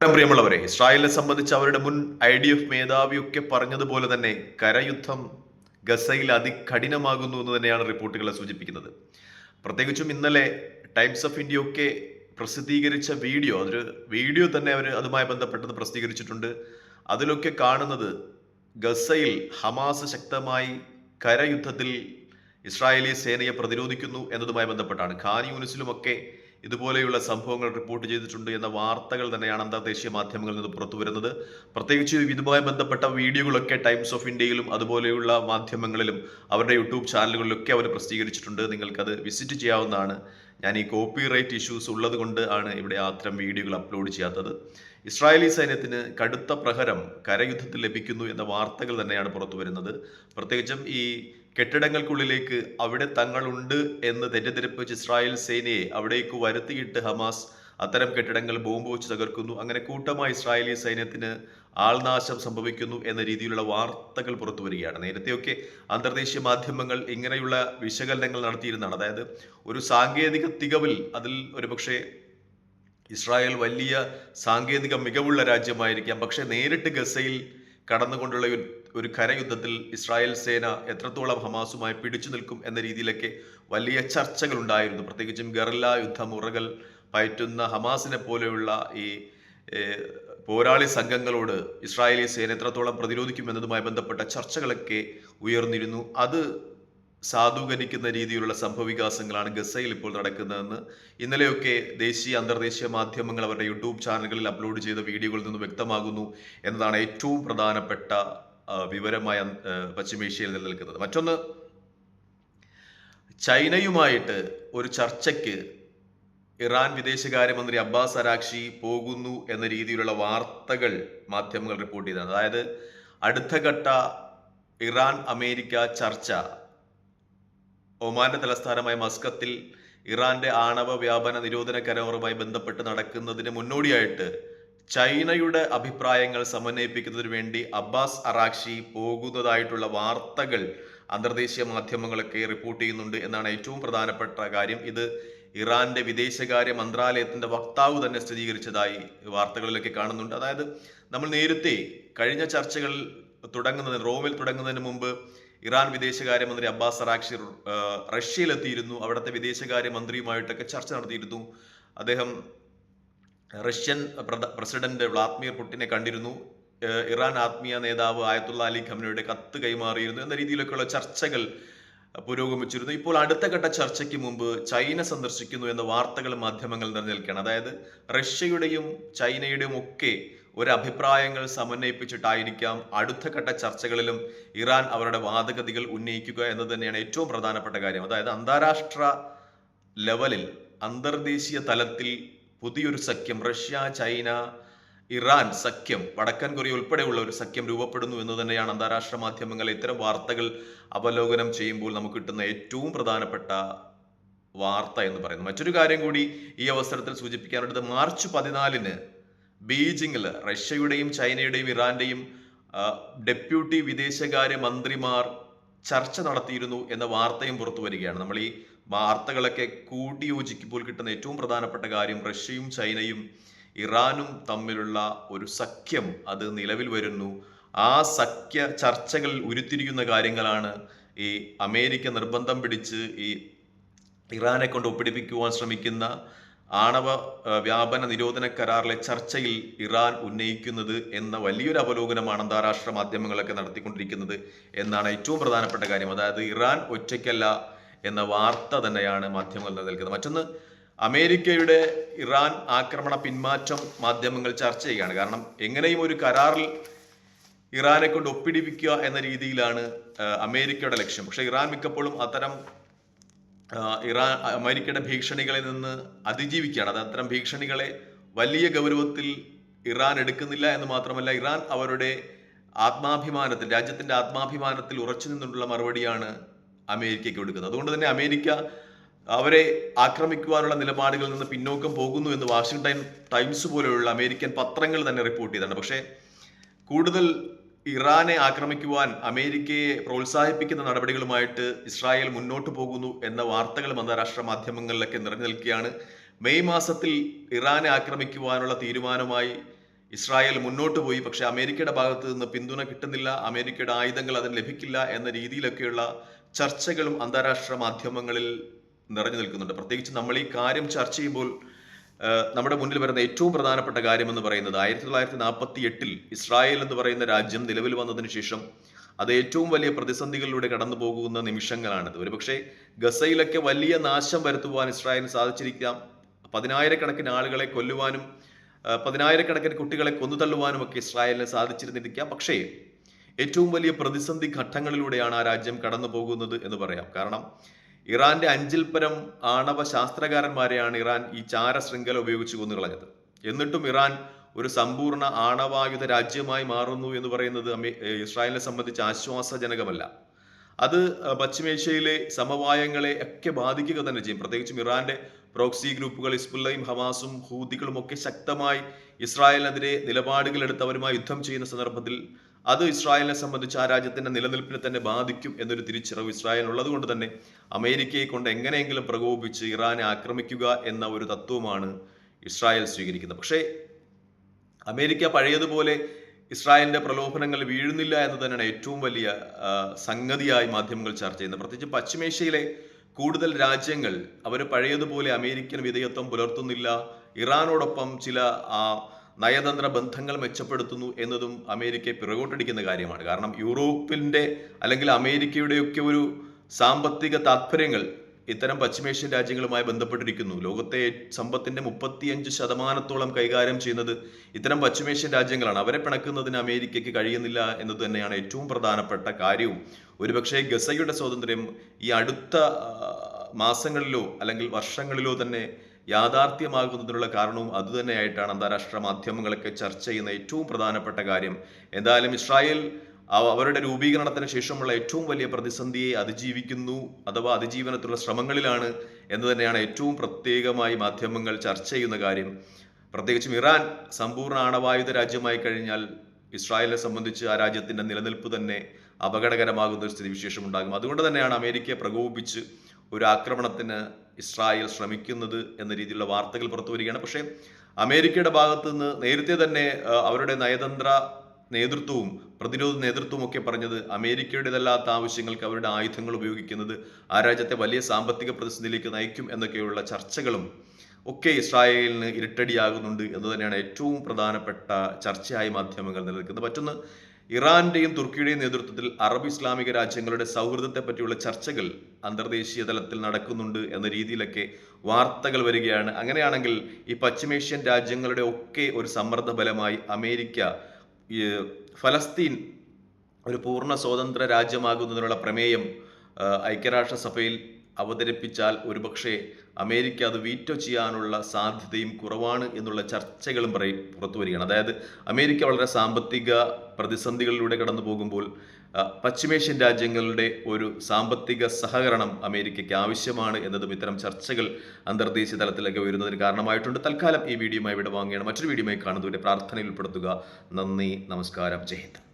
പ്രിയമുള്ളവരെ ഇസ്രായേലിനെ സംബന്ധിച്ച് അവരുടെ മുൻ ഐ ഡി എഫ് മേധാവിയൊക്കെ പറഞ്ഞതുപോലെ തന്നെ കരയുദ്ധം ഗസയിൽ അതികഠിനമാകുന്നു എന്ന് തന്നെയാണ് റിപ്പോർട്ടുകളെ സൂചിപ്പിക്കുന്നത്. പ്രത്യേകിച്ചും ഇന്നലെ ടൈംസ് ഓഫ് ഇന്ത്യ ഒക്കെ പ്രസിദ്ധീകരിച്ച വീഡിയോ അതൊരു വീഡിയോ തന്നെ അവർ അതുമായി ബന്ധപ്പെട്ടത് പ്രസിദ്ധീകരിച്ചിട്ടുണ്ട്. അതിലൊക്കെ കാണുന്നത് ഗസയിൽ ഹമാസ് ശക്തമായി കരയുദ്ധത്തിൽ ഇസ്രായേലി സേനയെ പ്രതിരോധിക്കുന്നു എന്നതുമായി ബന്ധപ്പെട്ടാണ്. ഖാൻ യൂണിസിലുമൊക്കെ ഇതുപോലെയുള്ള സംഭവങ്ങൾ റിപ്പോർട്ട് ചെയ്തിട്ടുണ്ട് എന്ന വാർത്തകൾ തന്നെയാണ് അന്തർദേശീയ മാധ്യമങ്ങളിൽ നിന്ന് പുറത്തു വരുന്നത് പ്രത്യേകിച്ച് ഇതുമായി ബന്ധപ്പെട്ട വീഡിയോകളൊക്കെ ടൈംസ് ഓഫ് ഇന്ത്യയിലും അതുപോലെയുള്ള മാധ്യമങ്ങളിലും അവരുടെ യൂട്യൂബ് ചാനലുകളിലൊക്കെ അവർ പ്രസിദ്ധീകരിച്ചിട്ടുണ്ട്. നിങ്ങൾക്കത് വിസിറ്റ് ചെയ്യാവുന്നതാണ്. ഞാൻ ഈ കോപ്പി റൈറ്റ് ഇഷ്യൂസ് ഉള്ളത് കൊണ്ട് ആണ് ഇവിടെ അത്തരം വീഡിയോകൾ അപ്ലോഡ് ചെയ്യാത്തത്. ഇസ്രായേലി സൈന്യത്തിന് കടുത്ത പ്രഹരം കരയുദ്ധത്തിൽ ലഭിക്കുന്നു എന്ന വാർത്തകൾ തന്നെയാണ് പുറത്തു വരുന്നത്. പ്രത്യേകിച്ചും ഈ കെട്ടിടങ്ങൾക്കുള്ളിലേക്ക് അവിടെ തങ്ങളുണ്ട് എന്ന് തെറ്റിദ്ധരിപ്പിച്ച് ഇസ്രായേൽ സേനയെ അവിടേക്ക് വരുത്തിയിട്ട് ഹമാസ് അത്തരം കെട്ടിടങ്ങൾ ബോംബ് വെച്ച് തകർക്കുന്നു. അങ്ങനെ കൂട്ടമായി ഇസ്രായേലി സൈന്യത്തിന് ആൾനാശം സംഭവിക്കുന്നു എന്ന രീതിയിലുള്ള വാർത്തകൾ പുറത്തു വരികയാണ്. നേരത്തെയൊക്കെ അന്തർദേശീയ മാധ്യമങ്ങൾ ഇങ്ങനെയുള്ള വിശകലനങ്ങൾ നടത്തിയിരുന്നതാണ്. അതായത് ഒരു സാങ്കേതിക തികവിൽ അതിൽ ഒരുപക്ഷെ ഇസ്രായേൽ വലിയ സാങ്കേതിക മികവുള്ള രാജ്യമായിരിക്കാം. പക്ഷെ നേരിട്ട് ഗസയിൽ കടന്നുകൊണ്ടുള്ള ഒരു കരയുദ്ധത്തിൽ ഇസ്രായേൽ സേന എത്രത്തോളം ഹമാസുമായി പിടിച്ചു നിൽക്കും എന്ന രീതിയിലൊക്കെ വലിയ ചർച്ചകൾ ഉണ്ടായിരുന്നു. പ്രത്യേകിച്ചും ഗറില്ല യുദ്ധമുറകൾ പയറ്റുന്ന ഹമാസിനെ പോലെയുള്ള ഈ പോരാളി സംഘങ്ങളോട് ഇസ്രായേലി സേന എത്രത്തോളം പ്രതിരോധിക്കും എന്നതുമായി ബന്ധപ്പെട്ട ചർച്ചകളൊക്കെ ഉയർന്നിരുന്നു. അത് സാധൂകരിക്കുന്ന രീതിയിലുള്ള സംഭവവികാസങ്ങളാണ് ഗസയിൽ ഇപ്പോൾ നടക്കുന്നതെന്ന്. ഇന്നലെയൊക്കെ ദേശീയ അന്തർദേശീയ മാധ്യമങ്ങൾ അവരുടെ യൂട്യൂബ് ചാനലുകളിൽ അപ്ലോഡ് ചെയ്ത വീഡിയോകളിൽ നിന്ന് വ്യക്തമാകുന്നു എന്നതാണ് ഏറ്റവും പ്രധാനപ്പെട്ട വിവരമായ പശ്ചിമേഷ്യയിൽ നിലനിൽക്കുന്നത്. മറ്റൊന്ന് ചൈനയുമായിട്ട് ഒരു ചർച്ചയ്ക്ക് ഇറാൻ വിദേശകാര്യമന്ത്രി അബ്ബാസ് അരാക്ഷി പോകുന്നു എന്ന രീതിയിലുള്ള വാർത്തകൾ മാധ്യമങ്ങൾ റിപ്പോർട്ട് ചെയ്തതാണ്. അതായത് അടുത്ത ഘട്ട ഇറാൻ അമേരിക്ക ചർച്ച ഒമാന്റെ തലസ്ഥാനമായ മസ്കത്തിൽ ഇറാന്റെ ആണവ വ്യാപന നിരോധന കരാറുമായി ബന്ധപ്പെട്ട് നടക്കുന്നതിന് മുന്നോടിയായിട്ട് ചൈനയുടെ അഭിപ്രായങ്ങൾ സമന്വയിപ്പിക്കുന്നതിനു വേണ്ടി അബ്ബാസ് അറാക്ഷി പോകുന്നതായിട്ടുള്ള വാർത്തകൾ അന്തർദേശീയ മാധ്യമങ്ങളൊക്കെ റിപ്പോർട്ട് ചെയ്യുന്നുണ്ട് എന്നാണ് ഏറ്റവും പ്രധാനപ്പെട്ട കാര്യം. ഇത് ഇറാന്റെ വിദേശകാര്യ മന്ത്രാലയത്തിന്റെ വക്താവ് തന്നെ സ്ഥിരീകരിച്ചതായി വാർത്തകളിലൊക്കെ കാണുന്നുണ്ട്. അതായത് നമ്മൾ നേരത്തെ കഴിഞ്ഞ ചർച്ചകൾ തുടങ്ങുന്നതിന് റോമിൽ തുടങ്ങുന്നതിന് മുമ്പ് ഇറാൻ വിദേശകാര്യമന്ത്രി അബ്ബാസ് അറാക്ഷി ആ, റഷ്യയിലെത്തിയിരുന്നു. അവിടുത്തെ വിദേശകാര്യമന്ത്രിയുമായിട്ടൊക്കെ ചർച്ച നടത്തിയിരുന്നു. അദ്ദേഹം റഷ്യൻ പ്രസിഡന്റ് വ്ളാദിമിർ പുടിനെ കണ്ടിരുന്നു. ഇറാൻ ആത്മീയ നേതാവ് ആയത്തുള്ള അലി ഖമനയുടെ കത്ത് കൈമാറിയിരുന്നു എന്ന രീതിയിലൊക്കെയുള്ള ചർച്ചകൾ പുരോഗമിച്ചിരുന്നു. ഇപ്പോൾ അടുത്ത ഘട്ട ചർച്ചയ്ക്ക് മുമ്പ് ചൈന സന്ദർശിക്കുന്നു എന്ന വാർത്തകൾ മാധ്യമങ്ങൾ നിലനിൽക്കുകയാണ്. അതായത് റഷ്യയുടെയും ചൈനയുടെയും ഒക്കെ ഒരു അഭിപ്രായങ്ങൾ സമന്വയിപ്പിച്ചിട്ടായിരിക്കാം അടുത്ത ഘട്ട ചർച്ചകളിലും ഇറാൻ അവരുടെ വാദഗതികൾ ഉന്നയിക്കുക എന്നത് തന്നെയാണ് ഏറ്റവും പ്രധാനപ്പെട്ട കാര്യം. അതായത് അന്താരാഷ്ട്ര ലെവലിൽ അന്തർദേശീയ തലത്തിൽ പുതിയൊരു സഖ്യം റഷ്യ ചൈന ഇറാൻ സഖ്യം വടക്കൻ കൊറിയ ഉൾപ്പെടെയുള്ള ഒരു സഖ്യം രൂപപ്പെടുന്നു എന്ന് തന്നെയാണ് അന്താരാഷ്ട്ര മാധ്യമങ്ങൾ ഇത്തരം വാർത്തകൾ അവലോകനം ചെയ്യുമ്പോൾ നമുക്ക് കിട്ടുന്ന ഏറ്റവും പ്രധാനപ്പെട്ട വാർത്ത എന്ന് പറയുന്നത്. മറ്റൊരു കാര്യം കൂടി ഈ അവസരത്തിൽ സൂചിപ്പിക്കാനുള്ളത് മാർച്ച് പതിനാലിന് ബീജിംഗിൽ റഷ്യയുടെയും ചൈനയുടെയും ഇറാന്റെയും ഡെപ്യൂട്ടി വിദേശകാര്യ മന്ത്രിമാർ ചർച്ച നടത്തിയിരുന്നു എന്ന വാർത്തയും പുറത്തു വരികയാണ്. നമ്മൾ ഈ വാർത്തകളൊക്കെ കൂട്ടിയോജിക്കുമ്പോൾ കിട്ടുന്ന ഏറ്റവും പ്രധാനപ്പെട്ട കാര്യം റഷ്യയും ചൈനയും ഇറാനും തമ്മിലുള്ള ഒരു സഖ്യം അത് നിലവിൽ വരുന്നു. ആ സഖ്യ ചർച്ചകൾ ഉരുത്തിരിക്കുന്ന കാര്യങ്ങളാണ് ഈ അമേരിക്ക നിർബന്ധം പിടിച്ച് ഈ ഇറാനെ കൊണ്ട് ഒപ്പിടിപ്പിക്കുവാൻ ശ്രമിക്കുന്ന ആണവ വ്യാപന നിരോധന കരാറിലെ ചർച്ചയിൽ ഇറാൻ ഉന്നയിക്കുന്നത് എന്ന വലിയൊരു അവലോകനമാണ് അന്താരാഷ്ട്ര മാധ്യമങ്ങളൊക്കെ നടത്തിക്കൊണ്ടിരിക്കുന്നത് എന്നാണ് ഏറ്റവും പ്രധാനപ്പെട്ട കാര്യം. അതായത് ഇറാൻ ഒറ്റയ്ക്കല്ല എന്ന വാർത്ത തന്നെയാണ് മാധ്യമങ്ങൾ നൽകുന്നത് മറ്റൊന്ന് അമേരിക്കയുടെ ഇറാൻ ആക്രമണ പിന്മാറ്റം മാധ്യമങ്ങൾ ചർച്ച ചെയ്യുകയാണ്. കാരണം എങ്ങനെയും ഒരു കരാറിൽ ഇറാനെ കൊണ്ട് ഒപ്പിടിപ്പിക്കുക എന്ന രീതിയിലാണ് അമേരിക്കയുടെ ലക്ഷ്യം. പക്ഷേ ഇറാൻ മിക്കപ്പോഴും അത്തരം ഇറാൻ അമേരിക്കയുടെ ഭീഷണികളിൽ നിന്ന് അതിജീവിക്കുകയാണ്. അത് അത്തരം ഭീഷണികളെ വലിയ ഗൗരവത്തിൽ ഇറാൻ എടുക്കുന്നില്ല എന്ന് മാത്രമല്ല ഇറാൻ അവരുടെ ആത്മാഭിമാനത്തിൽ രാജ്യത്തിന്റെ ആത്മാഭിമാനത്തിൽ ഉറച്ചു നിന്നുള്ള മറുപടിയാണ് അമേരിക്കയ്ക്ക് കൊടുക്കുന്നത്. അതുകൊണ്ട് തന്നെ അമേരിക്ക അവരെ ആക്രമിക്കുവാനുള്ള നിലപാടുകളിൽ നിന്ന് പിന്നോക്കം പോകുന്നു എന്ന് വാഷിംഗ്ടൺ ടൈംസ് പോലെയുള്ള അമേരിക്കൻ പത്രങ്ങൾ തന്നെ റിപ്പോർട്ട് ചെയ്തിട്ടുണ്ട്. പക്ഷേ കൂടുതൽ ഇറാനെ ആക്രമിക്കുവാൻ അമേരിക്കയെ പ്രോത്സാഹിപ്പിക്കുന്ന നടപടികളുമായിട്ട് ഇസ്രായേൽ മുന്നോട്ട് പോകുന്നു എന്ന വാർത്തകളും അന്താരാഷ്ട്ര മാധ്യമങ്ങളിലൊക്കെ നിറഞ്ഞു നിൽക്കുകയാണ് മെയ് മാസത്തിൽ ഇറാനെ ആക്രമിക്കുവാനുള്ള തീരുമാനമായി ഇസ്രായേൽ മുന്നോട്ട് പോയി. പക്ഷെ അമേരിക്കയുടെ ഭാഗത്ത് നിന്ന് പിന്തുണ കിട്ടുന്നില്ല. അമേരിക്കയുടെ ആയുധങ്ങൾ അതിന് ലഭിക്കില്ല എന്ന രീതിയിലൊക്കെയുള്ള ചർച്ചകളും അന്താരാഷ്ട്ര മാധ്യമങ്ങളിൽ നിറഞ്ഞു നിൽക്കുന്നുണ്ട് പ്രത്യേകിച്ച് നമ്മൾ ഈ കാര്യം ചർച്ച ചെയ്യുമ്പോൾ നമ്മുടെ മുന്നിൽ വരുന്ന ഏറ്റവും പ്രധാനപ്പെട്ട കാര്യം എന്ന് പറയുന്നത് ആയിരത്തി തൊള്ളായിരത്തി നാൽപ്പത്തി എട്ടിൽ ഇസ്രായേൽ എന്ന് പറയുന്ന രാജ്യം നിലവിൽ വന്നതിന് ശേഷം അത് ഏറ്റവും വലിയ പ്രതിസന്ധികളിലൂടെ കടന്നു പോകുന്ന നിമിഷങ്ങളാണിത്. ഒരുപക്ഷെ ഗസയിലൊക്കെ വലിയ നാശം വരുത്തുവാൻ ഇസ്രായേലിന് സാധിച്ചിരിക്കാം. പതിനായിരക്കണക്കിന് ആളുകളെ കൊല്ലുവാനും പതിനായിരക്കണക്കിന് കുട്ടികളെ കൊന്നുതള്ളുവാനും ഒക്കെ ഇസ്രായേലിന് സാധിച്ചിരുന്നിരിക്കാം. പക്ഷേ ഏറ്റവും വലിയ പ്രതിസന്ധി ഘട്ടങ്ങളിലൂടെയാണ് ആ രാജ്യം കടന്നു പോകുന്നത് എന്ന് പറയാം. കാരണം ഇറാന്റെ അഞ്ചിൽ പരം ആണവ ശാസ്ത്രകാരന്മാരെയാണ് ഇറാൻ ഈ ചാര ശൃംഖല ഉപയോഗിച്ച് കൊന്നുകളഞ്ഞത്. എന്നിട്ടും ഇറാൻ ഒരു സമ്പൂർണ ആണവായുധ രാജ്യമായി മാറുന്നു എന്ന് പറയുന്നത് ഇസ്രായേലിനെ സംബന്ധിച്ച് ആശ്വാസജനകമല്ല. അത് പശ്ചിമേഷ്യയിലെ സമവായങ്ങളെ ഒക്കെ ബാധിക്കുക തന്നെ ചെയ്യും. പ്രത്യേകിച്ചും ഇറാന്റെ പ്രോക്സി ഗ്രൂപ്പുകൾ ഇസ്ബുല്ലയും ഹമാസും ഹൂദികളും ഒക്കെ ശക്തമായി ഇസ്രായേലിനെതിരെ നിലപാടുകൾ എടുത്ത് അവരുമായി യുദ്ധം ചെയ്യുന്ന സന്ദർഭത്തിൽ അത് ഇസ്രായേലിനെ സംബന്ധിച്ച് ആ രാജ്യത്തിന്റെ നിലനിൽപ്പിനെ തന്നെ ബാധിക്കും എന്നൊരു തിരിച്ചറിവ് ഇസ്രായേൽ ഉള്ളത് കൊണ്ട് തന്നെ അമേരിക്കയെ കൊണ്ട് എങ്ങനെയെങ്കിലും പ്രകോപിപ്പിച്ച് ഇറാനെ ആക്രമിക്കുക എന്ന ഒരു തത്വമാണ് ഇസ്രായേൽ സ്വീകരിക്കുന്നത്. പക്ഷേ അമേരിക്ക പഴയതുപോലെ ഇസ്രായേലിന്റെ പ്രലോഭനങ്ങൾ വീഴുന്നില്ല എന്ന് തന്നെയാണ് ഏറ്റവും വലിയ സംഗതിയായി മാധ്യമങ്ങൾ ചർച്ച ചെയ്യുന്നത്. പ്രത്യേകിച്ച് പശ്ചിമേഷ്യയിലെ കൂടുതൽ രാജ്യങ്ങൾ അവർ പഴയതുപോലെ അമേരിക്കൻ വിധേയത്വം പുലർത്തുന്നില്ല. ഇറാനോടൊപ്പം ചില നയതന്ത്ര ബന്ധങ്ങൾ മെച്ചപ്പെടുത്തുന്നു എന്നതും അമേരിക്കയെ പിറകോട്ടടിക്കുന്ന കാര്യമാണ്. കാരണം യൂറോപ്പിന്റെ അല്ലെങ്കിൽ അമേരിക്കയുടെയൊക്കെ ഒരു സാമ്പത്തിക താല്പര്യങ്ങൾ ഇത്തരം പശ്ചിമേഷ്യൻ രാജ്യങ്ങളുമായി ബന്ധപ്പെട്ടിരിക്കുന്നു. ലോകത്തെ സമ്പത്തിന്റെ മുപ്പത്തിയഞ്ച് ശതമാനത്തോളം കൈകാര്യം ചെയ്യുന്നത് ഇത്തരം പശ്ചിമേഷ്യൻ രാജ്യങ്ങളാണ്. അവരെ പിണക്കുന്നതിന് അമേരിക്കയ്ക്ക് കഴിയുന്നില്ല എന്നത് തന്നെയാണ് ഏറ്റവും പ്രധാനപ്പെട്ട കാര്യവും. ഒരുപക്ഷെ ഗസയുടെ സ്വാതന്ത്ര്യം ഈ അടുത്ത മാസങ്ങളിലോ അല്ലെങ്കിൽ വർഷങ്ങളിലോ തന്നെ യാഥാർത്ഥ്യമാകുന്നതിനുള്ള കാരണവും അതുതന്നെയായിട്ടാണ് അന്താരാഷ്ട്ര മാധ്യമങ്ങളൊക്കെ ചർച്ച ചെയ്യുന്ന ഏറ്റവും പ്രധാനപ്പെട്ട കാര്യം. എന്തായാലും ഇസ്രായേൽ അവരുടെ രൂപീകരണത്തിന് ശേഷമുള്ള ഏറ്റവും വലിയ പ്രതിസന്ധിയെ അതിജീവിക്കുന്നു അഥവാ അതിജീവനത്തിലുള്ള ശ്രമങ്ങളിലാണ് എന്ന് തന്നെയാണ് ഏറ്റവും പ്രത്യേകമായി മാധ്യമങ്ങൾ ചർച്ച ചെയ്യുന്ന കാര്യം. പ്രത്യേകിച്ചും ഇറാൻ സമ്പൂർണ ആണവായുധ രാജ്യമായി കഴിഞ്ഞാൽ ഇസ്രായേലിനെ സംബന്ധിച്ച് ആ രാജ്യത്തിന്റെ നിലനിൽപ്പ് തന്നെ അപകടകരമാകുന്ന ഒരു സ്ഥിതിവിശേഷം ഉണ്ടാകും. അതുകൊണ്ട് തന്നെയാണ് അമേരിക്കയെ പ്രകോപിപ്പിച്ച് ഒരു ആക്രമണത്തിന് ഇസ്രായേൽ ശ്രമിക്കുന്നത് എന്ന രീതിയിലുള്ള വാർത്തകൾ പുറത്തു വരികയാണ്. പക്ഷേ അമേരിക്കയുടെ ഭാഗത്ത് നിന്ന് നേരത്തെ തന്നെ അവരുടെ നയതന്ത്ര നേതൃത്വവും പ്രതിരോധ നേതൃത്വവും ഒക്കെ പറഞ്ഞത് അമേരിക്കയുടേതല്ലാത്ത ആവശ്യങ്ങൾക്ക് അവരുടെ ആയുധങ്ങൾ ഉപയോഗിക്കുന്നത് ആ രാജ്യത്തെ വലിയ സാമ്പത്തിക പ്രതിസന്ധിയിലേക്ക് നയിക്കും എന്നൊക്കെയുള്ള ചർച്ചകളും ഒക്കെ ഇസ്രായേലിന് ഇരട്ടടിയാകുന്നുണ്ട് എന്ന് തന്നെയാണ് ഏറ്റവും പ്രധാനപ്പെട്ട ചർച്ചയായി മാധ്യമങ്ങൾ നിലനിൽക്കുന്നത്. മറ്റൊന്ന് ഇറാന്റെയും തുർക്കിയുടെയും നേതൃത്വത്തിൽ അറബ് ഇസ്ലാമിക രാജ്യങ്ങളുടെ സൗഹൃദത്തെ പറ്റിയുള്ള ചർച്ചകൾ അന്തർദേശീയ തലത്തിൽ നടക്കുന്നുണ്ട് എന്ന രീതിയിലൊക്കെ വാർത്തകൾ വരികയാണ്. അങ്ങനെയാണെങ്കിൽ ഈ പശ്ചിമേഷ്യൻ രാജ്യങ്ങളുടെ ഒക്കെ ഒരു സമ്മർദ്ദ ഫലമായി അമേരിക്ക ഫലസ്തീൻ ഒരു പൂർണ സ്വതന്ത്ര രാജ്യമാകുന്നതിനുള്ള പ്രമേയം ഐക്യരാഷ്ട്രസഭയിൽ അവതരിപ്പിച്ചാൽ ഒരുപക്ഷെ അമേരിക്ക അത് വീറ്റോ ചെയ്യാനുള്ള സാധ്യതയും കുറവാണ് എന്നുള്ള ചർച്ചകളും പറയും പുറത്തു വരികയാണ്. അതായത് അമേരിക്ക വളരെ സാമ്പത്തിക പ്രതിസന്ധികളിലൂടെ കടന്നു പോകുമ്പോൾ പശ്ചിമേഷ്യൻ രാജ്യങ്ങളുടെ ഒരു സാമ്പത്തിക സഹകരണം അമേരിക്കയ്ക്ക് ആവശ്യമാണ് എന്നതും ഇത്തരം ചർച്ചകൾ അന്തർദേശീയ തലത്തിലേക്ക് വരുന്നതിന് കാരണമായിട്ടുണ്ട്. തൽക്കാലം ഈ വീഡിയോയുമായി ഇവിടെ വാങ്ങുകയാണ്. മറ്റൊരു വീഡിയോയുമായി കാണുന്നതുവരെ പ്രാർത്ഥനയിൽ ഉൾപ്പെടുത്തുക. നന്ദി നമസ്കാരം. ജയ്